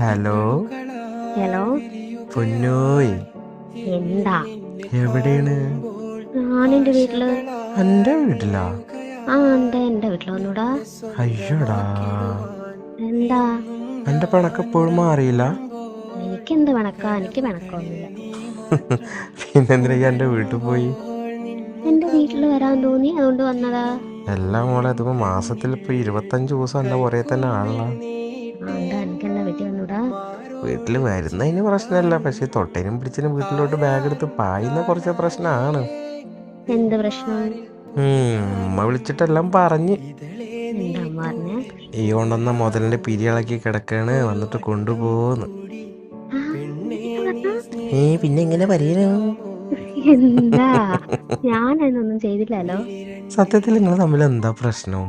Hello? Hello? പൊന്നോയ്. എന്താ? എവിടെയാണ്? ഞാൻ എന്റെ വീട്ടിൽ. എന്റെ വീട്ടിലാ? ആ എന്താ എന്റെ വീട്ടിൽ വന്നൂടാ? അയ്യോടാ. എന്താ? എന്റെ പണക്ക് എപ്പോഴും മാറിയില്ല. എനിക്കെന്ത് പിണക്കാ? എനിക്ക് പണക്കൊന്നുമില്ല. പിന്നെന്തിനാ എന്റെ വീട്ടിൽ പോയി? എന്റെ വീട്ടിൽ വരാൻ തോന്നി അതുകൊണ്ട് വന്നതാ. എല്ലാം മോളെ അതിപ്പോ മാസത്തിൽ ഇപ്പൊ ഇരുപത്തഞ്ച് ദിവസം എന്റെ പുറകെ തന്നെ ആണല്ലോ. വീട്ടിൽ വരുന്നതിന് പ്രശ്നമല്ല. പക്ഷെ തൊട്ടേനും പിടിച്ചതിനും വീട്ടിലോട്ട് ബാഗ് എടുത്ത് പായുന്ന കുറച്ച് പ്രശ്നമാണ്. എന്ത് ഉമ്മ വിളിച്ചിട്ടെല്ലാം പറഞ്ഞ്. ഈ കൊണ്ടുവന്ന മുതലിന്റെ പിരിയിളക്കി കിടക്കാണ്. വന്നിട്ട് കൊണ്ടുപോന്ന്? ഏ പിന്നെ എങ്ങനെ പറയണു എന്താ? ഞാൻ അതിനൊന്നും ചെയ്തില്ലല്ലോ. സത്യത്തിൽ നിങ്ങൾ തമ്മിൽ എന്താ പ്രശ്നം?